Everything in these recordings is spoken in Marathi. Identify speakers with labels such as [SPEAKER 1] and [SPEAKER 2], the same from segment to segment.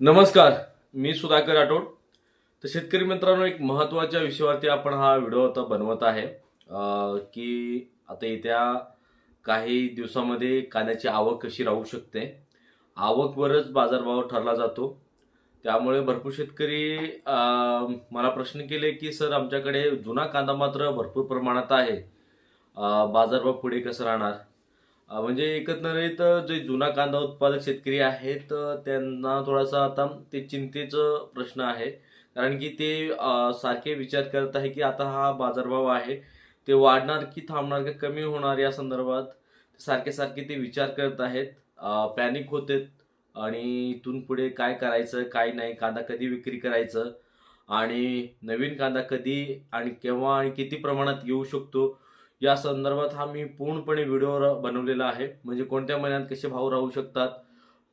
[SPEAKER 1] नमस्कार मी सुधाकर राठोड. तर शेतकरी मित्रांनो एक महत्त्वाच्या विषयावरती आपण हा व्हिडिओ आता बनवत आहे. की आता येत्या काही दिवसामध्ये कांद्याची आवक कशी राहू शकते? आवकवरच बाजारभाव ठरला जातो. त्यामुळे भरपूर शेतकरी मला प्रश्न केले की सर आमच्याकडे जुना कांदा मात्र भरपूर प्रमाणात आहे. बाजारभाव पुढे कसं राहणार? म्हणजे एकंदरीत जे जुना कांदा उत्पादक शेतकरी आहेत त्यांना थोडासा आता ते चिंतेचं प्रश्न आहे. कारण की ते सारखे विचार करत आहे की आता हा बाजारभाव आहे ते वाढणार की थांबणार की कमी होणार या संदर्भात सारखे सारखे ते विचार करत आहेत. पॅनिक होते आणि इथून पुढे काय करायचं काय नाही कांदा कधी विक्री करायचं आणि नवीन कांदा कधी आणि केव्हा आणि किती प्रमाणात येऊ शकतो या संदर्भात हा मी पूर्णपणे व्हिडिओ बनवलेला आहे. म्हणजे कोणत्या महिन्यात कसे भाव राहू शकतात?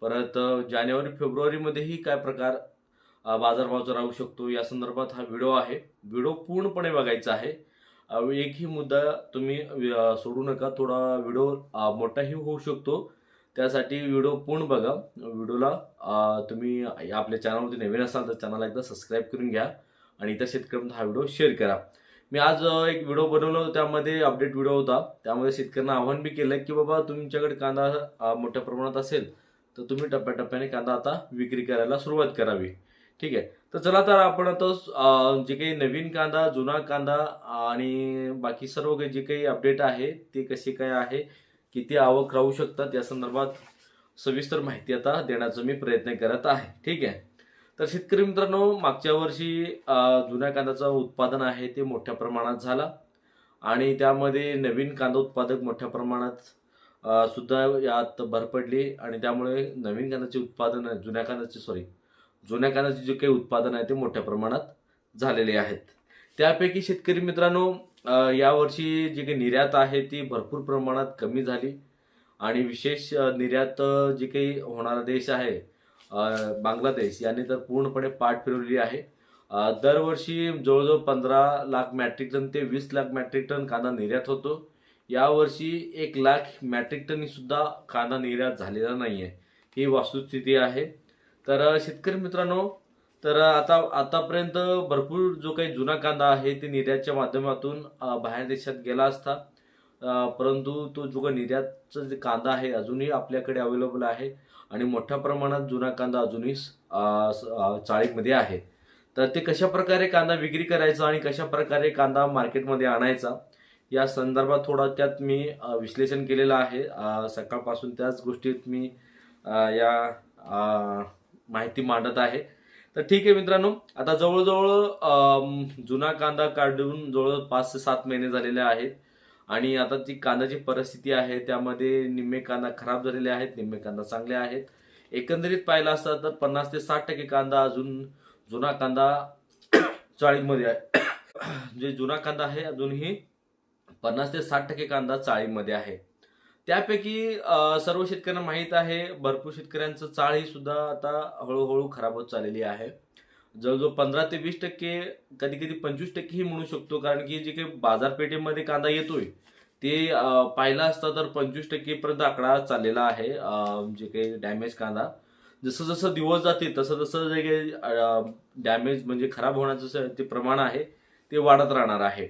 [SPEAKER 1] परत जानेवारी फेब्रुवारीमध्येही काय प्रकार बाजारभावाचा राहू शकतो? या संदर्भात हा व्हिडिओ आहे. व्हिडिओ पूर्णपणे बघायचा आहे. एकही मुद्दा तुम्ही सोडू नका. थोडा व्हिडिओ मोठाही होऊ शकतो. त्यासाठी व्हिडिओ पूर्ण बघा. व्हिडिओला तुम्ही आपल्या चॅनलवरती नवीन असाल तर चॅनलला एकदा सबस्क्राईब करून घ्या. आणि इतर शेतकऱ्यांना हा व्हिडिओ शेअर करा. मी आज एक व्हिडिओ बनवला होता. त्यामध्ये अपडेट व्हिडिओ होता. त्यामध्ये शेतकऱ्यांना आव्हान बी केलं की बाबा तुमच्याकडे कांदा मोठ्या प्रमाणात असेल तर तुम्ही टप्प्याटप्प्याने कांदा आता विक्री करायला सुरुवात करावी. ठीक आहे? तर चला तर आपण आता जे काही नवीन कांदा जुना कांदा आणि बाकी सर्व काही जे काही अपडेट आहे ते कसे काय आहे किती आवक राहू शकतात या संदर्भात सविस्तर माहिती आता देण्याचा मी प्रयत्न करत आहे. ठीक आहे? तर शेतकरी मित्रांनो मागच्या वर्षी जुन्या कांद्याचं उत्पादन आहे ते मोठ्या प्रमाणात झाला. आणि त्यामध्ये नवीन कांदा उत्पादक मोठ्या प्रमाणात सुद्धा यात भर पडली. आणि त्यामुळे नवीन कांद्याचे उत्पादन जुन्या कांद्याचे सॉरी जुन्या कांद्याचे जे काही उत्पादन आहे ते मोठ्या प्रमाणात झालेले आहेत. त्यापैकी शेतकरी मित्रांनो यावर्षी जी काही निर्यात आहे ती भरपूर प्रमाणात कमी झाली. आणि विशेष निर्यात जी काही होणारा देश आहे बांगलादेश याने तर पूर्णपणे पाठ फिरवली आहे. दरवर्षी जवळजवळ पंधरा लाख मॅट्रिक टन ते वीस लाख मॅट्रिक टन कांदा निर्यात होतो. यावर्षी एक लाख मॅट्रिक टन सुद्धा कांदा निर्यात झालेला नाही आहे ही वस्तुस्थिती आहे. तर शेतकरी मित्रांनो तर आता आतापर्यंत भरपूर जो काही जुना कांदा आहे ते निर्यातच्या माध्यमातून बाहेर देशात गेला असता. परंतु तो जो काही निर्यातचा जे कांदा आहे अजूनही आपल्याकडे अवेलेबल आहे. आणि मोठ्या प्रमाणात जुना कांदा अजूनही चाळीमध्ये आहे. तर ते कशा प्रकारे कांदा विक्री करायचा आणि कशा प्रकारे कांदा मार्केटमध्ये आणायचा या संदर्भात थोडा त्यात मी विश्लेषण केलेलं आहे. सकाळपासून त्याच गोष्टीत मी या माहिती मांडत आहे. तर ठीक आहे मित्रांनो आता जवळजवळ जुना कांदा काढून जवळ पाच ते सात महिने झालेले आहेत. आणि आता जी कांद्याची परिस्थिती आहे त्यामध्ये निम्मे कांदा खराब झालेले आहेत निम्मे कांदा चांगले आहेत. एकंदरीत पाहिलं असता तर पन्नास ते साठ टक्के कांदा अजून जुना कांदा चाळीमध्ये आहे. जे जुना कांदा आहे अजूनही पन्नास ते साठ टक्के कांदा चाळीमध्ये आहे. त्यापैकी सर्व शेतकऱ्यांना माहीत आहे भरपूर शेतकऱ्यांचं चाळ ही सुद्धा आता हळूहळू खराब होत चाललेली आहे. जवळजवळ पंधरा ते वीस टक्के कधी कधी पंचवीस टक्केही म्हणू शकतो. कारण की जे काही बाजारपेठेमध्ये कांदा येतोय ते पाहिला असता तर पंचवीस टक्केपर्यंत आकडा चाललेला आहे जे काही डॅमेज कांदा. जसं जसं दिवस जाते तसं तसं जे काही डॅमेज म्हणजे खराब होण्याचं ते प्रमाण आहे ते वाढत राहणार आहे.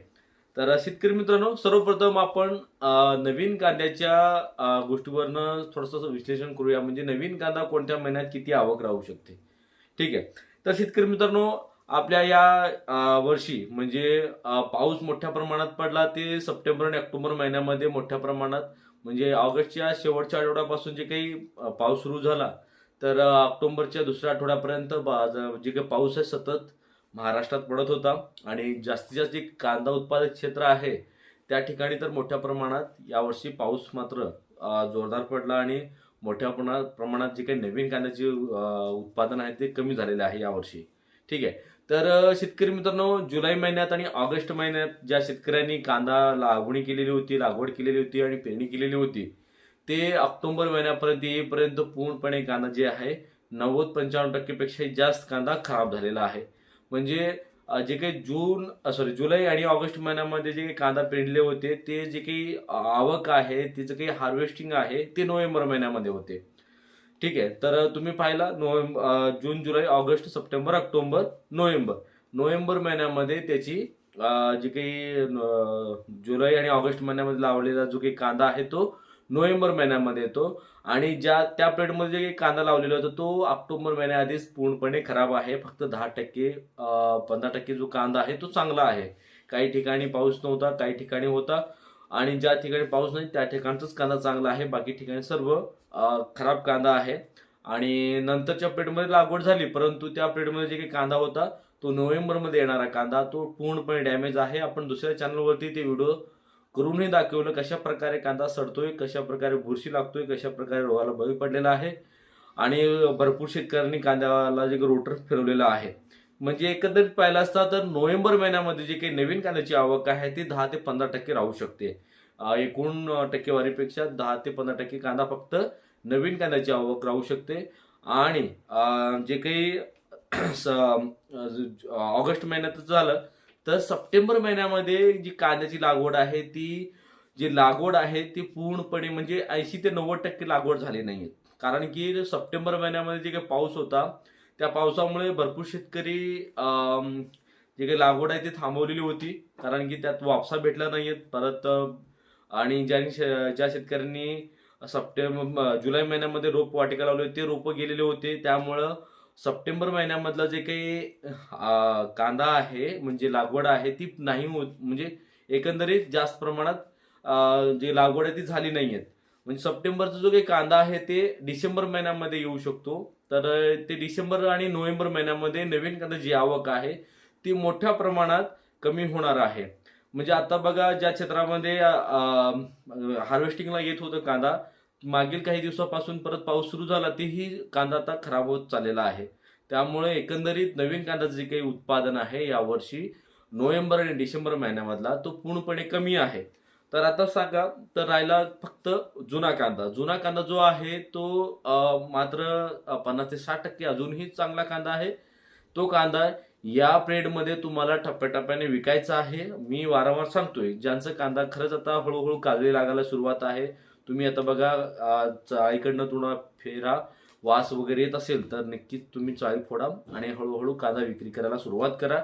[SPEAKER 1] तर शेतकरी मित्रांनो सर्वप्रथम आपण नवीन कांद्याच्या गोष्टीवरनं थोडंसं विश्लेषण करूया. म्हणजे नवीन कांदा कोणत्या महिन्यात किती आवक राहू शकते? ठीक आहे. तर शेतकरी मित्रांनो आपल्या या वर्षी म्हणजे पाऊस मोठ्या प्रमाणात पडला ते सप्टेंबर आणि ऑक्टोबर महिन्यामध्ये मोठ्या प्रमाणात म्हणजे ऑगस्टच्या शेवटच्या आठवड्यापासून जे काही पाऊस सुरू झाला तर ऑक्टोबरच्या दुसऱ्या आठवड्यापर्यंत बाज- जे काही पाऊस आहे सतत महाराष्ट्रात पडत होता. आणि जास्तीत जास्त जे कांदा उत्पादक क्षेत्र आहे त्या ठिकाणी तर मोठ्या प्रमाणात यावर्षी पाऊस मात्र जोरदार पडला आणि मोठ्या प्रमाणात प्रमाणात जे काही नवीन कांद्याचे उत्पादन आहे ते कमी झालेले आहे यावर्षी. ठीक आहे. तर शेतकरी मित्रांनो जुलै महिन्यात आणि ऑगस्ट महिन्यात ज्या शेतकऱ्यांनी कांदा लागवणी केलेली होती लागवड केलेली होती आणि पेरणी केलेली होती ते ऑक्टोबर महिन्यापर्यंत येईपर्यंत पूर्णपणे कांदा जे आहे नव्वद पंचावन्न टक्केपेक्षा जास्त कांदा खराब झालेला आहे. म्हणजे जे काही जून सॉरी जुलै आणि ऑगस्ट महिन्यामध्ये जे काही कांदा पेरले होते ते जे काही आवक आहे तिचं काही हार्वेस्टिंग आहे ते नोव्हेंबर महिन्यामध्ये होते. ठीक आहे? तर तुम्ही पाहिला नोव्हेंबर जून जुलै ऑगस्ट सप्टेंबर ऑक्टोबर नोव्हेंबर. नोव्हेंबर महिन्यामध्ये त्याची जे जी काही जुलै आणि ऑगस्ट महिन्यामध्ये लावलेला जो काही कांदा आहे तो नोव्हेंबर महिन्यामध्ये येतो. आणि ज्या त्या प्लेटमध्ये जे काही कांदा लावलेला होता तो ऑक्टोबर महिन्याआधीच पूर्णपणे खराब आहे. फक्त दहा टक्के पंधरा टक्के जो कांदा आहे तो चांगला आहे. काही ठिकाणी पाऊस नव्हता काही ठिकाणी होता. आणि ज्या ठिकाणी पाऊस नाही त्या ठिकाणचाच कांदा चांगला आहे. बाकी ठिकाणी सर्व खराब कांदा आहे. आणि नंतरच्या प्लेटमध्ये लागवड झाली परंतु त्या प्लेटमध्ये जे काही कांदा होता तो नोव्हेंबरमध्ये येणारा कांदा तो पूर्णपणे डॅमेज आहे. आपण दुसऱ्या चॅनलवरती ते व्हिडिओ करूनही दाखवलं कशा प्रकारे कांदा सडतोय कशा प्रकारे बुरशी लागतोय कशा प्रकारे रोगाला बळी पडलेला आहे. आणि भरपूर शेतकऱ्यांनी कांद्याला जे रोटर फिरवलेलं आहे. म्हणजे एकंदरीत पाहिलं असता तर नोव्हेंबर महिन्यामध्ये जे काही नवीन कांद्याची आवक आहे ती दहा ते पंधरा टक्के राहू शकते. एकूण टक्केवारीपेक्षा दहा ते पंधरा टक्के कांदा फक्त नवीन कांद्याची आवक राहू शकते. आणि जे काही स- ऑगस्ट महिन्यात झालं तर सप्टेंबर महिन्यामध्ये जी कांद्याची लागवड आहे ती जी लागवड आहे ती पूर्णपणे म्हणजे ऐंशी ते नव्वद टक्के लागवड झाली नाही कारण की सप्टेंबर महिन्यामध्ये जे काही पाऊस होता त्या पावसामुळे भरपूर शेतकरी जे काही लागवड आहे ती थांबवलेली होती. कारण की त्यात वापसा भेटला नाहीयेत परत आणि ज्यांनी शे- ज्या शेतकऱ्यांनी सप्टेंबर जुलै महिन्यामध्ये रोप वाटिका लावले होते ते रोपं गेलेले होते. त्यामुळं सप्टेंबर महिन्यामधला जे काही कांदा आहे म्हणजे लागवड आहे ती नाही होत. म्हणजे एकंदरीत जास्त प्रमाणात जे लागवड आहे ती झाली नाही आहेत म्हणजे सप्टेंबरचा जो काही कांदा आहे ते डिसेंबर महिन्यामध्ये येऊ शकतो. तर ते डिसेंबर आणि नोव्हेंबर महिन्यामध्ये नवीन कांदा जी आवक आहे ती मोठ्या प्रमाणात कमी होणार आहे. म्हणजे आता बघा ज्या क्षेत्रामध्ये हार्वेस्टिंगला येत होतं कांदा मागील काही दिवसापासून परत पाऊस सुरू झाला तेही कांदा आता खराब होत चाललेला आहे. त्यामुळे एकंदरीत नवीन कांद्याचं जे काही उत्पादन आहे यावर्षी नोव्हेंबर आणि डिसेंबर महिन्यामधला तो पूर्णपणे कमी आहे. तर आता सांगा तर राहिला फक्त जुना कांदा. जुना कांदा जो आहे तो मात्र पन्नास ते साठ टक्के अजूनही चांगला कांदा आहे. तो कांदा या पिरियडमध्ये तुम्हाला टप्प्याटप्प्याने विकायचा आहे. मी वारंवार सांगतोय ज्यांचं कांदा खरंच आता हळूहळू काजळी लागायला सुरुवात आहे तुम्ही आता बघा चाळीकडनं तुम्हाला फेरा वास वगैरे येत असेल तर नक्कीच तुम्ही चाळी फोडा आणि हळूहळू कांदा विक्री करायला सुरुवात करा.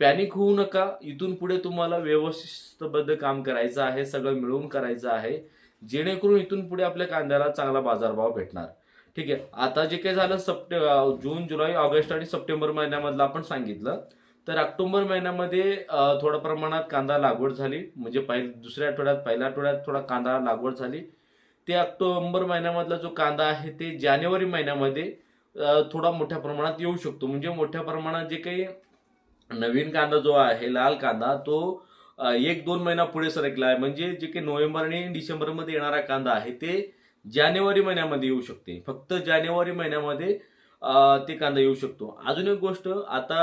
[SPEAKER 1] पॅनिक होऊ नका. इथून पुढे तुम्हाला व्यवस्थितबद्ध काम करायचं आहे सगळं मिळवून करायचं आहे. जेणेकरून इथून पुढे आपल्या कांद्याला चांगला बाजारभाव भेटणार. ठीक आहे. आता जे काही झालं सप्टे जून जुलै ऑगस्ट आणि सप्टेंबर महिन्यामधलं आपण सांगितलं. तर ऑक्टोबर महिन्यामध्ये थोड्या प्रमाणात कांदा लागवड झाली. म्हणजे पहिल्या दुसऱ्या आठवड्यात पहिल्या आठवड्यात थोडा कांदा लागवड झाली. ते ऑक्टोबर महिन्यामधला जो कांदा आहे ते जानेवारी महिन्यामध्ये थोडा मोठ्या प्रमाणात येऊ शकतो. म्हणजे मोठ्या प्रमाणात जे काही नवीन कांदा जो आहे लाल कांदा तो एक दोन महिना पुढे सरकला आहे. म्हणजे जे काही नोव्हेंबर आणि डिसेंबरमध्ये येणारा कांदा आहे ते जानेवारी महिन्यामध्ये येऊ शकते. फक्त जानेवारी महिन्यामध्ये ते कांदा येऊ शकतो. अजून एक गोष्ट आता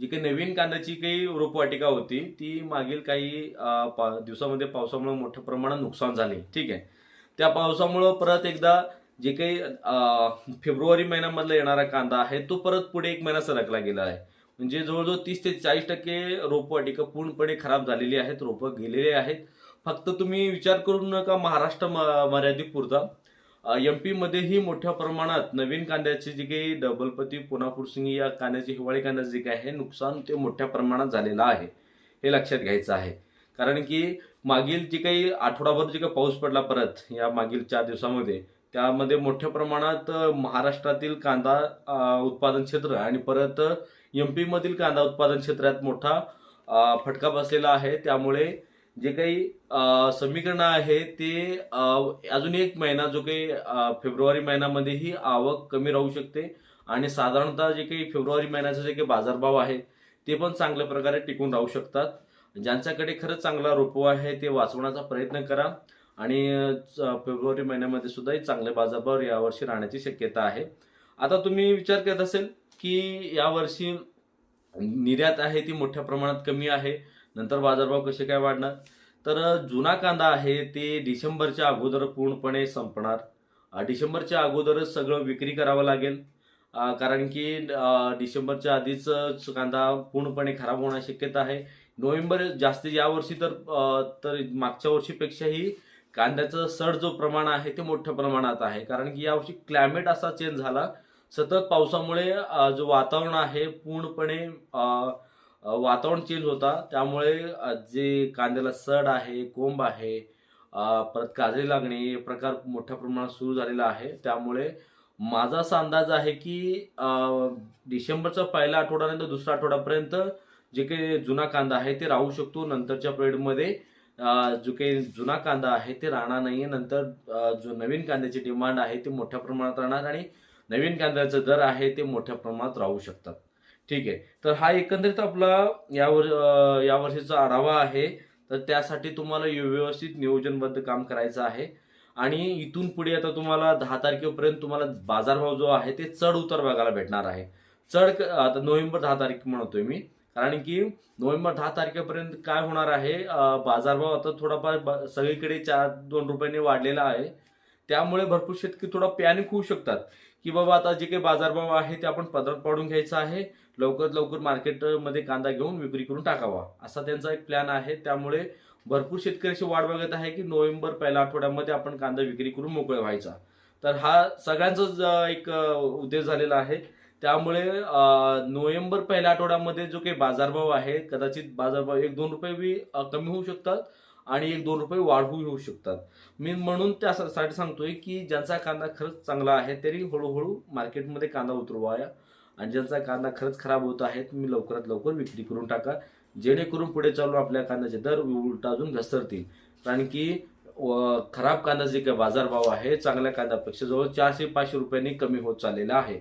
[SPEAKER 1] जी काही नवीन कांद्याची काही रोपवाटिका होती ती मागील काही पा- दिवसामध्ये पावसामुळे मोठ्या प्रमाणात नुकसान झाले. ठीक आहे. त्या पावसामुळं परत एकदा जे काही फेब्रुवारी महिन्यामधला येणारा कांदा आहे तो परत पुढे एक महिना सरकला गेला आहे. म्हणजे जवळजवळ तीस ते चाळीस टक्के रोपवाटिका पूर्णपणे खराब झालेली आहेत रोपं गेलेले आहेत. फक्त तुम्ही विचार करू नका महाराष्ट्र म- मर्यादित पुरता. एम पीमध्येही मोठ्या प्रमाणात नवीन कांद्याचे जे काही डबलपती पुनापूर सिंग या कांद्याचे हिवाळी कांद्याचे जे काही आहे नुकसान ते मोठ्या प्रमाणात झालेलं आहे हे लक्षात घ्यायचं आहे. कारण की मागील जे काही आठवडाभर जे काही पाऊस पडला परत या मागील चार दिवसामध्ये त्यामध्ये मोठ्या प्रमाणात महाराष्ट्रातील कांदा उत्पादन क्षेत्र आणि परत एम पीमधील कांदा उत्पादन क्षेत्रात मोठा फटका बसलेला आहे. त्यामुळे जे काही समीकरण आहे ते अजून एक महिना जो काही फेब्रुवारी महिन्यामध्येही आवक कमी राहू शकते. आणि साधारणतः जे काही फेब्रुवारी महिन्याचे जे काही बाजारभाव आहे ते पण चांगल्या प्रकारे टिकून राहू शकतात. ज्यांच्याकडे खरंच चांगला रोपो आहे ते वाचवण्याचा प्रयत्न करा. आणि च- फेब्रुवारी महिन्यामध्ये सुद्धा एक चांगले बाजारभाव यावर्षी राहण्याची शक्यता आहे. आता तुम्ही विचार करत असेल की यावर्षी निर्यात आहे ती मोठ्या प्रमाणात कमी आहे. नंतर बाजारभाव कसे काय वाढणार? तर जुना कांदा आहे ते डिसेंबरच्या अगोदर पूर्णपणे संपणार. डिसेंबरच्या अगोदरच सगळं विक्री करावं लागेल. कारण की डिसेंबरच्या आधीच कांदा पूर्णपणे खराब होण्याची शक्यता आहे. नोव्हेंबर जास्तीत यावर्षी तर तर मागच्या वर्षीपेक्षाही कांद्याचं सड जो प्रमाण आहे ते मोठ्या प्रमाणात आहे. कारण की यावर्षी क्लायमेट असा चेंज झाला. सतत पावसामुळे जो वातावरण आहे पूर्णपणे वातावरण चेंज होता. त्यामुळे जे कांद्याला सड आहे कोंब आहे परत काजळी लागणे हे प्रकार मोठ्या प्रमाणात सुरू झालेला आहे. त्यामुळे माझा असा अंदाज आहे की डिसेंबरचा पहिला आठवड्यानंतर दुसरा आठवड्यापर्यंत जे काही जुना कांदा आहे ते राहू शकतो. नंतरच्या पिरियडमध्ये जो काही जुना कांदा आहे ते राहणार नाही नंतर जो नवीन कांद्याची डिमांड आहे ते मोठ्या प्रमाणात राहणार आणि नवीन कांद्याचा दर आहे ते मोठ्या प्रमाणात राहू शकतात. ठीक आहे. तर हा एकंदरीत आपला यावर यावर्षीचा आढावा आहे. तर त्यासाठी तुम्हाला व्यवस्थित नियोजनबद्ध काम करायचं आहे. आणि इथून पुढे आता तुम्हाला दहा तारखेपर्यंत तुम्हाला बाजारभाव जो आहे ते चढ उतार बघायला भेटणार आहे. चढ क- आता नोव्हेंबर दहा तारीख म्हणतोय मी. कारण की नोव्हेंबर दहा तारखेपर्यंत काय होणार आहे बाजारभाव आता थोडाफार ब- सगळीकडे चार दोन रुपयांनी वाढलेला आहे. त्यामुळे भरपूर शेतकरी थोडा पॅनिक होऊ शकतात. की बाबा आता जे काही बाजारभाव आहे ते आपण पदरात पाडून घ्यायचा आहे. लवकरात लवकर मार्केटमध्ये कांदा घेऊन विक्री करून टाकावा असा त्यांचा एक प्लॅन आहे. त्यामुळे भरपूर शेतकऱ्याची वाट बघत आहे की नोव्हेंबर पहिल्या आठवड्यामध्ये आपण कांदा विक्री करून मोकळे व्हायचा. तर हा सगळ्यांचाच एक उद्देश झालेला आहे. त्यामुळे नोव्हेंबर पहिल्या आठवड्यामध्ये जो काही बाजारभाव आहे कदाचित बाजारभाव एक दोन रुपये बी कमी होऊ शकतात आणि एक दोन रुपये वाढवू होऊ शकतात. मी म्हणून त्यासाठी सांगतोय की ज्यांचा कांदा खरंच चांगला आहे तरी हळूहळू मार्केटमध्ये कांदा उतरवाया आणि ज्यांचा कांदा खरंच खराब होत आहे तुम्ही लवकरात लवकर विक्री करून टाका. जेणेकरून पुढे चालून आपल्या कांद्याचे दर उलटा अजून घसरतील. कारण की व- खराब कांदा जे काही बाजारभाव आहे चांगल्या कांद्यापेक्षा जवळ चारशे पाचशे रुपयांनी कमी होत चाललेला आहे.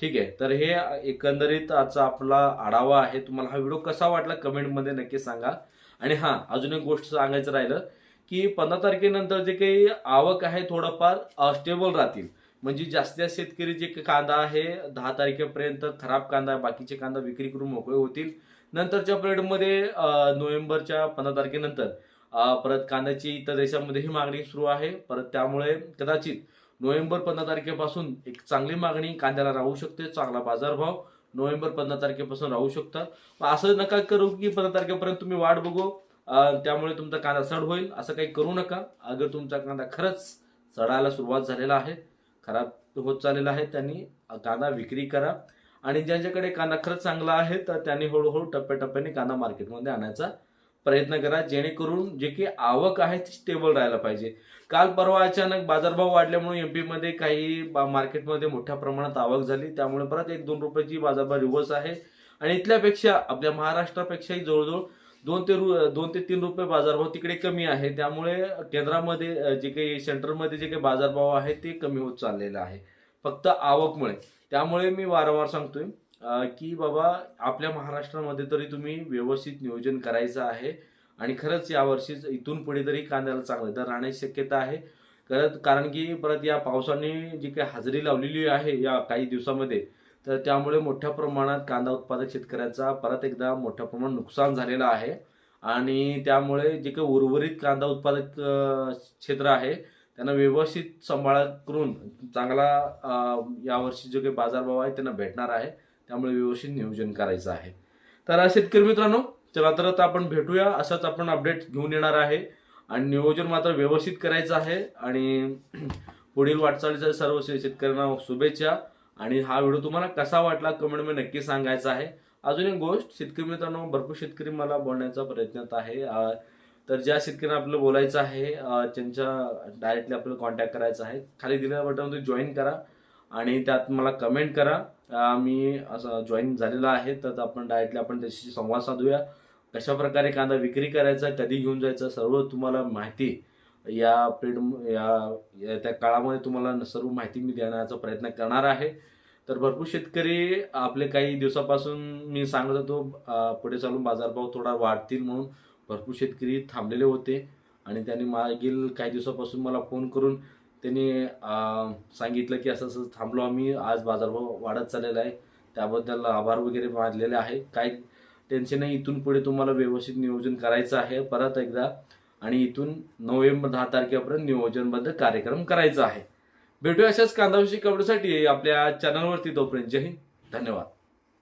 [SPEAKER 1] ठीक आहे? तर हे एकंदरीत आजचा आपला आढावा आहे. तुम्हाला हा व्हिडिओ कसा वाटला कमेंटमध्ये नक्की सांगा. आणि हां अजून एक गोष्ट सांगायचं राहिलं की पंधरा तारखेनंतर जे काही आवक आहे थोडंफार स्टेबल राहतील. म्हणजे जास्तीत जास्त शेतकरी जे कांदा आहे दहा तारखेपर्यंत खराब कांदा बाकीचे कांदा विक्री करून मोकळे होतील. नंतरच्या पिरियडमध्ये नोव्हेंबरच्या पंधरा तारखेनंतर परत कांद्याची इतर देशामध्येही मागणी सुरू आहे. परत त्यामुळे कदाचित नोव्हेंबर पंधरा तारखेपासून एक चांगली मागणी कांद्याला राहू शकते. चांगला बाजारभाव नोव्हेंबर पंधरा तारखेपासून राहू शकतात असं नका करू की पंधरा तारखेपर्यंत तुम्ही वाट बघू त्यामुळे तुमचा कांदा सड होईल. असं काही करू नका. अगर तुमचा कांदा खरंच चढायला सुरुवात झालेला आहे खराब होत चाललेला आहे. त्यांनी कांदा विक्री करा. आणि ज्यांच्याकडे कांदा खरंच चांगला आहे तर त्यांनी हळूहळू टप्प्याटप्प्याने कांदा मार्केटमध्ये आणायचा प्रयत्न करा. जेणेकरून जे की आवक आहे ती स्टेबल राहायला पाहिजे. काल परवा अचानक बाजारभाव वाढल्यामुळे एममध्ये काही बा- मार्केटमध्ये मोठ्या प्रमाणात आवक झाली. त्यामुळे परत एक दोन रुपयाची बाजारभाव रिव्हर्स आहे. आणि इथल्यापेक्षा आपल्या महाराष्ट्रापेक्षाही जवळजवळ दोन ते रु दोन ते तीन रुपये बाजारभाव तिकडे कमी आहे. त्यामुळे केंद्रामध्ये जे काही सेंटरमध्ये जे काही बाजारभाव आहे ते कमी होत चाललेलं आहे. फक्त आवकमुळे. त्यामुळे मी वारंवार सांगतोय की बाबा आपल्या महाराष्ट्रामध्ये तरी तुम्ही व्यवस्थित नियोजन करायचं आहे. आणि खरंच यावर्षी इथून पुढे तरी कांद्याला चांगलं तर राहण्याची शक्यता आहे. करत कारण की परत या पावसाने जी काही हजेरी लावलेली आहे या काही दिवसामध्ये तर त्यामुळे मोठ्या प्रमाणात कांदा उत्पादक शेतकऱ्याचा परत एकदा मोठ्या प्रमाणात नुकसान झालेलं आहे. आणि त्यामुळे जे काही उर्वरित कांदा उत्पादक क्षेत्र आहे त्यांना व्यवस्थित सांभाळ करून चांगला यावर्षी जो काही बाजारभाव आहे त्यांना भेटणार आहे. त्यामुळे व्यवस्थित नियोजन करायचं आहे. तर शेतकरी मित्रांनो चला तर आता आपण भेटूया. असंच आपण अपडेट घेऊन येणार आहे. आणि नियोजन मात्र व्यवस्थित करायचं आहे. आणि पुढील वाटचालीच्या सर्व शेतकऱ्यांना शुभेच्छा. आणि हा व्हिडिओ तुम्हाला कसा वाटला कमेंटमध्ये नक्की सांगायचा आहे. अजून एक गोष्ट शेतकरी मित्रांनो भरपूर शेतकरी मला बोलण्याचा प्रयत्नात आहे. तर ज्या शेतकऱ्यांना आपलं बोलायचं आहे त्यांच्या डायरेक्टली आपल्याला कॉन्टॅक्ट करायचा आहे. खाली दिलेल्या बटनमध्ये जॉईन करा आणि त्यात मला कमेंट करा. मी असं जॉईन झालेला आहे तर आपण डायरेक्टली आपण त्याच्याशी संवाद साधूया. कशाप्रकारे कांदा विक्री करायचा कधी घेऊन जायचा सर्व तुम्हाला माहिती या पिरियड या त्या काळामध्ये तुम्हाला सर्व माहिती मी देण्याचा प्रयत्न करणार आहे. तर भरपूर शेतकरी आपले काही दिवसापासून मी सांगत होतो पुढे चालून बाजारभाव थोडा वाढतील म्हणून भरपूर शेतकरी थांबलेले होते आणि त्यांनी मागील काही दिवसापासून मला फोन करून त्यांनी सांगितलं की असं असं थांबलो आम्ही आज बाजारभाव वाढत चाललेला आहे. त्याबद्दल आभार वगैरे मानलेले आहे. काय टेन्शन नाही इथून पुढे तुम्हाला व्यवस्थित नियोजन करायचं आहे. परत एकदा आणि इथून नोव्हेंबर दहा तारखेपर्यंत नियोजनबद्ध कार्यक्रम करायचा आहे. भेटूया अशाच कांदाविषयी कवडीसाठी आपल्या चॅनलवरती तोपर्यंत. जय हिंद. धन्यवाद.